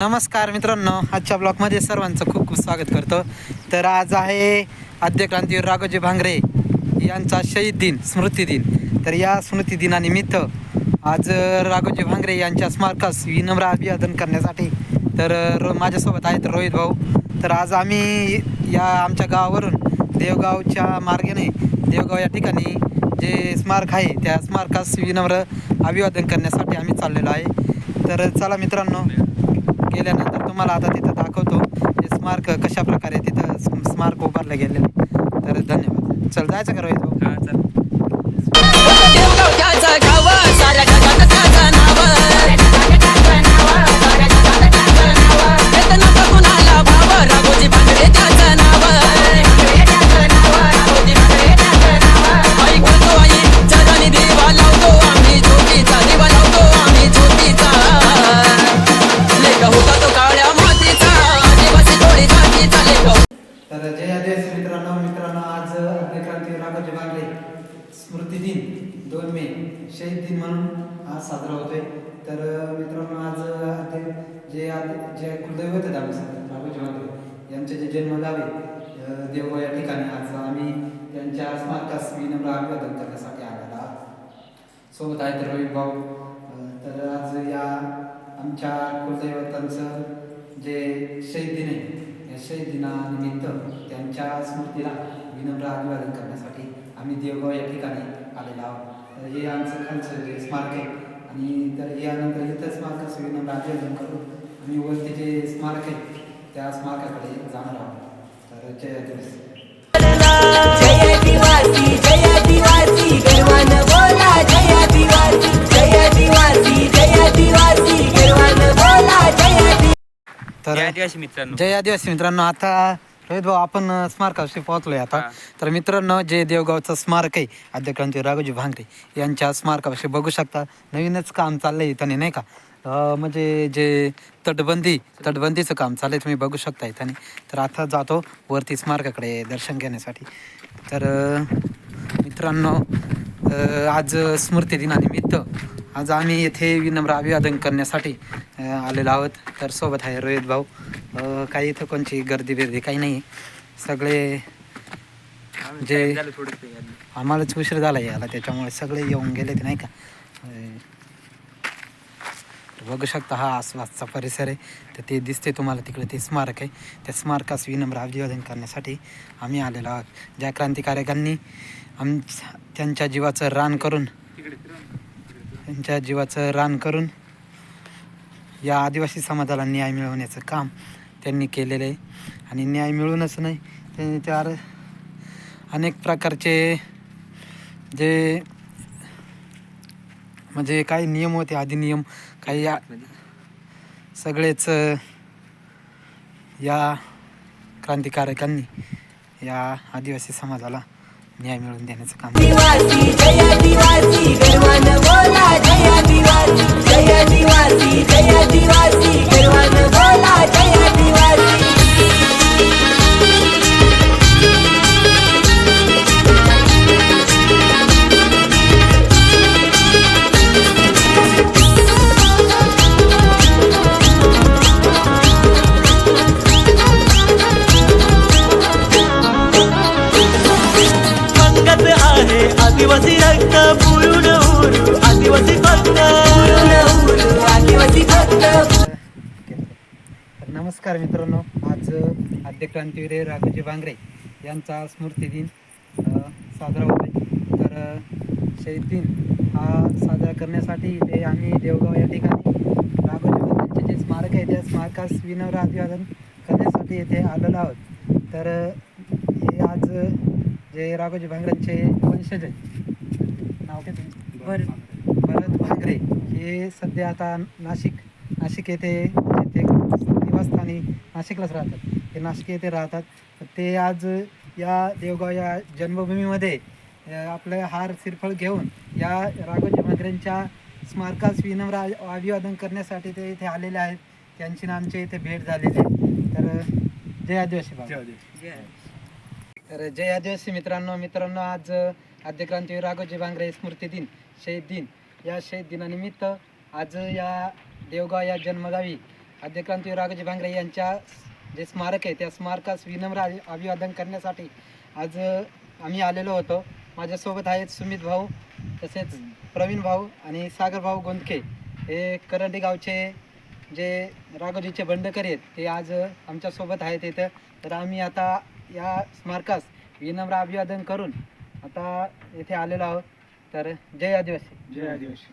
नमस्कार मित्रांनो आजच्या ब्लॉगमध्ये सर्वांचं खूप खूप स्वागत करतो. तर आज आहे आद्यक्रांतीवीर राघोजी भांगरे यांचा शहीद दिन स्मृती दिन. तर या स्मृती दिनानिमित्त आज राघोजी भांगरे यांच्या स्मारकास विनम्र अभिवादन करण्यासाठी तर रो माझ्यासोबत आहेत रोहित भाऊ. तर आज आम्ही या आमच्या गावावरून देवगावच्या मार्गाने देवगाव या ठिकाणी जे स्मारक आहे त्या स्मारकास विनम्र अभिवादन करण्यासाठी आम्ही चाललेलो आहे. तर चला मित्रांनो गेल्यानंतर तुम्हाला आता तिथं दाखवतो हे स्मारक कशा प्रकारे तिथं स्म- स्मारक उभारलं गेलेलं आहे. तर धन्यवाद चल जायचं का दोन मे शहीद दिन म्हणून आज साजरा होतोय. तर मित्रांनो आज ते जे आज जे कुलदैवत आहेत आमचं बाबूजी भांगरे यांचे जे जन्मगाव आहे अ, या ठिकाणी आज आम्ही त्यांच्या स्मारकास विनम्र अभिवादन करण्यासाठी आलेला आहोत. सोबत आहेत रोहित भाऊ. तर आज या आमच्या कुलदैवतांचं जे शहीद दिन आहे या शहीद दिनानिमित्त त्यांच्या स्मृतीला विनम्र अभिवादन करण्यासाठी आम्ही देवगाव या ठिकाणी आलेलो आहोत. हे आमचं खालचं जे स्मारक आहे. आणि तर यानंतर इथं स्मारकाचं विनम्र अभिवादन करून आम्ही वरती जे स्मारक आहे त्या स्मारकाकडे जाणार आहोत. तर जय आदिवासी. जय आदिवासी जय आदिवासी गर्वान बोला जय आदिवासी जय आदिवासी जय आदिवासी गर्वान बोला जय आदिवासी तर जय आदिवासी मित्रांनो. जय आदिवासी मित्रांनो आता रोहित भाऊ आपण अ, स्मारकाशी पोहोचलोय आता. तर मित्रांनो जे देवगावचं स्मारक आहे आद्यक्रांती राघोजी भांगरे यांच्या स्मारकापाशी बघू शकता. नवीनच काम चाललंय इथं नाही का? अ, म्हणजे जे तटबंदी तटबंदीचं काम चाललंय तुम्ही बघू शकता इथं तर आता जातो वरती स्मारकाकडे दर्शन घेण्यासाठी. तर अ, मित्रांनो अ, आज स्मृती दिनानिमित्त आज आम्ही येथे विनम्र अभिवादन करण्यासाठी अ, आलेलो आहोत. तर सोबत आहे रोहित भाऊ. काही इथं कोणची गर्दी बिर्दी काही नाही. सगळे जे-. आम्हालाच उशीर झाला याला त्याच्यामुळे सगळे येऊन गेले ते नाही का? बघू शकता हा आसपासचा परिसर आहे. तर ते दिसते तुम्हाला तिकडे ते स्मारक आहे. त्या स्मारकास विनम्र अभिवादन करण्यासाठी आम्ही आलेलो आहोत. ज्या क्रांतिकारकांनी आम त्यांच्या जीवाचं रान करून. त्यांच्या जीवाचं रान करून या आदिवासी समाजाला न्याय मिळवण्याचं काम त्यांनी केलेलं आहे. आणि न्याय मिळूनच नाही त्यांनी त्यावर अनेक प्रकारचे जे म्हणजे काही नियम होते अधिनियम काही या- सगळेच या क्रांतिकारकांनी या आदिवासी समाजाला न्याय मिळवून देण्याचं काम नमस्कार मित्रांनो. आज आद्यक्रांतीवीर राघोजी भांगरे यांचा स्मृती दिन साजरा होतोय. तर शहीद दिन हा साजरा करण्यासाठी इथे आम्ही देवगाव या ठिकाणी राघोजी भांगरेंचे जे स्मारक आहे त्या स्मारकास विनम्र अभिवादन करण्यासाठी येथे आलेलो आहोत. तर हे आज जे राघोजी भांगरेंचे वंशज नाव काय तुमचं? भरत भांगरे हे सध्या आता नाशिक नाशिक येथे ते निवासस्थानी नाशिकलाच राहतात. ते नाशिक येथे राहतात. ते आज या देवगाव या जन्मभूमीमध्ये आपलं हार सिरफळ घेऊन या राघोजी भांगरेंच्या स्मारकास विनम्र अभिवादन करण्यासाठी ते इथे आलेले आहेत. त्यांची ना आमच्या इथे भेट झालेली आहे. तर जय आदिवासी जय. तर जय आदिवासी मित्रांनो मित्रांनो आज आद्यक्रांतीवीर राघोजी भांगरे स्मृती दिन शहीद दिन. या शहीद दिनानिमित्त आज या देवगाव या जन्मगावी आद्यक्रांती राघोजी भांगरे यांच्या जे स्मारक आहे त्या स्मारकास विनम्र अभिवादन करण्यासाठी आज आम्ही आलेलो होतो. माझ्यासोबत आहेत सुमित भाऊ तसेच प्रवीण भाऊ आणि सागर भाऊ गोंदके. हे करंडी गावचे जे राघोजीचे बंडकरी आहेत ते आज आमच्यासोबत आहेत इथं. तर आम्ही आता या स्मारकास विनम्र अभिवादन करून आता येथे आलेलो आहोत. तर जय आदिवासी. जय आदिवासी.